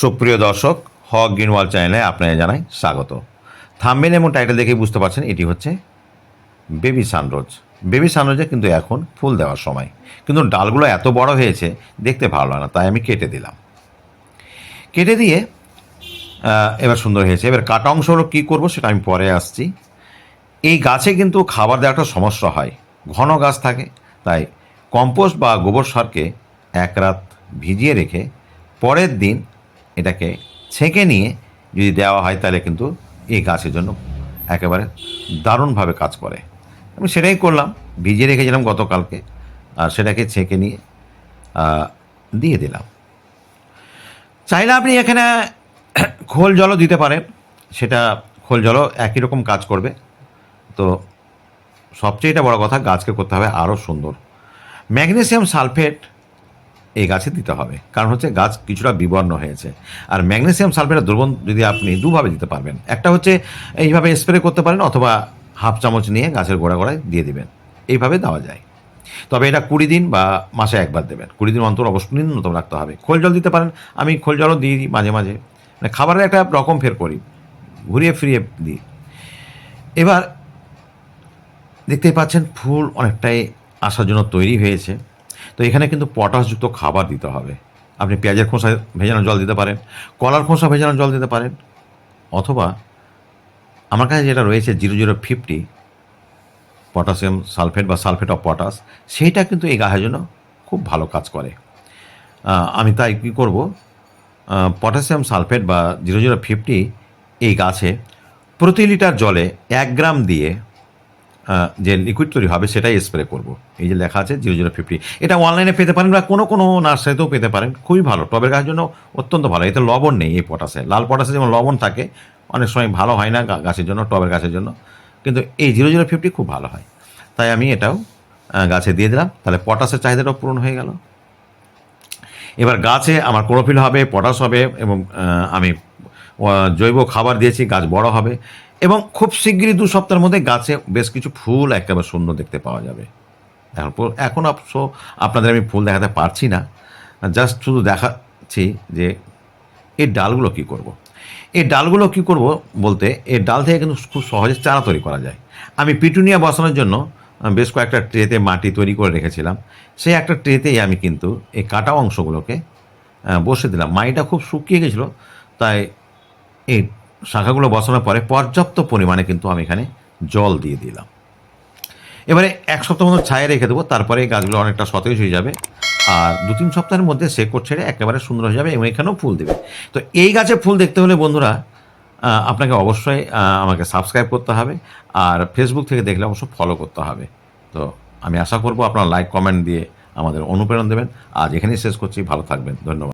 সুপ্রিয় দর্শক, হক গ্রিনওয়াল চ্যানেলে আপনাকে জানাই স্বাগত। থাম্বেন এবং টাইটেল দেখেই বুঝতে পারছেন এটি হচ্ছে বেবি সানরোজ। বেবি সানরোজে কিন্তু এখন ফুল দেওয়ার সময়। কিন্তু ডালগুলো এত বড় হয়েছে, দেখতে ভালো লাগে না, তাই আমি কেটে দিলাম। কেটে দিয়ে এবার সুন্দর হয়েছে। এবার কাটা অংশ হলো কী করব সেটা আমি পরে আসছি। এই গাছে কিন্তু খাবার দেওয়ার একটা সমস্যা হয়। ঘন গাছ থাকে, তাই কম্পোস্ট বা গোবর সারকে এক রাত ভিজিয়ে রেখে পরের দিন এটাকে ছেঁকে নিয়ে যদি দেওয়া হয় তাহলে কিন্তু এই গাছের জন্য একেবারে দারুণভাবে কাজ করে। আমি সেটাই করলাম, ভিজিয়ে রেখেছিলাম গতকালকে, আর সেটাকে ছেঁকে নিয়ে দিয়ে দিলাম। চাইলে আপনি এখানে খোল জলও দিতে পারেন, সেটা খোল জলও একই রকম কাজ করবে। তো সবচেয়ে এটা বড় কথা, গাছকে করতে হবে আরও সুন্দর। ম্যাগনেসিয়াম সালফেট এই গাছে দিতে হবে। কারণ হচ্ছে গাছ কিছুটা বিবর্ণ হয়েছে। আর ম্যাগনেসিয়াম সালফেটের দ্রবণ যদি আপনি দুভাবে দিতে পারবেন, একটা হচ্ছে এইভাবে স্প্রে করতে পারেন অথবা হাফ চামচ নিয়ে গাছের গোড়া গোড়ায় দিয়ে দিবেন। এইভাবে দেওয়া যায়। তবে এটা কুড়ি দিন বা মাসে একবার দেবেন। কুড়ি দিন অন্তর অবশ্যই ন্যূনতম রাখতে হবে। খোল জল দিতে পারেন। আমি খোল জলও দিই মাঝে মাঝে। মানে খাবারের একটা রকম ফের করি। ঘুরিয়ে ফিরিয়ে দিই। এবার দেখতেই পাচ্ছেন ফুল অনেকটাই আসার জন্য তৈরি হয়েছে। তো এখানে কিন্তু পটাশযুক্ত খাবার দিতে হবে। আপনি পেঁয়াজের খোসা ভেজানো জল দিতে পারেন, কলার খোসা ভেজানো জল দিতে পারেন, অথবা আমার কাছে যেটা রয়েছে zero zero fifty potassium sulphate বা সালফেট অফ পটাশ, সেইটা কিন্তু এই গাছের জন্য খুব ভালো কাজ করে। আমি তাই কী করব? পটাশিয়াম সালফেট বা জিরো জিরো ফিফটি এই গাছে প্রতি লিটার জলে এক গ্রাম দিয়ে যে লিকুইড তৈরি হবে সেটাই স্প্রে করব। এই যে লেখা আছে জিরো জিরো ফিফটি এটা অনলাইনে পেতে পারেন বা কোনো কোনো নার্সারিতেও পেতে পারেন। খুবই ভালো। টবের গাছের জন্য অত্যন্ত ভালো। এতে লবণ নেই এই পটাশে লাল পটাশে যেমন লবণ থাকে, অনেক সময় ভালো হয় না গাছের জন্য, টবের গাছের জন্য। কিন্তু এই জিরো জিরো ফিফটি খুব ভালো হয়। তাই আমি এটাও গাছে দিয়ে দিলাম। তাহলে পটাশের চাহিদাটাও পূরণ হয়ে গেল। এবার গাছে আমার ক্লোরোফিল হবে পটাশ হবে এবং আমি জৈব খাবার দিয়েছি, গাছ বড় হবে। এবং খুব শীঘ্রই দু সপ্তাহের মধ্যে গাছে বেশ কিছু ফুল একেবারে সুন্দর দেখতে পাওয়া যাবে। এখন এখন অবশ্য আপনাদের আমি ফুল দেখাতে পারছি না। জাস্ট শুধু দেখাচ্ছি যে এই ডালগুলো কি করব। এই ডালগুলো কি করব বলতে এই ডাল থেকে কিন্তু খুব সহজে চারা তৈরি করা যায়। আমি পিটুনিয়া বসানোর জন্য বেশ কয়েকটা ট্রেতে মাটি তৈরি করে রেখেছিলাম। সেই একটা ট্রেতেই আমি কিন্তু এই কাটা অংশগুলোকে বসে দিলাম। মাটিটা খুব শুকিয়ে গেছিল, তাই এই শাখাগুলো বসানোর পরে পর্যাপ্ত পরিমাণে কিন্তু আমি এখানে জল দিয়ে দিলাম। এবারে এক সপ্তাহ মতো ছায়া রেখে দেবো, তারপরে গাছগুলো অনেকটা সতেজ হয়ে যাবে আর দু তিন সপ্তাহের মধ্যে শেকড় ছেড়ে একেবারে সুন্দর হয়ে যাবে এবং এখানেও ফুল দেবে। তো এই গাছে ফুল দেখতে হলে বন্ধুরা আপনাকে অবশ্যই আমাকে সাবস্ক্রাইব করতে হবে আর ফেসবুক থেকে দেখলে অবশ্য ফলো করতে হবে। তো আমি আশা করব আপনারা লাইক কমেন্ট দিয়ে আমাদের অনুপ্রেরণা দেবেন। আজ এখানেই শেষ করছি। ভালো থাকবেন। ধন্যবাদ।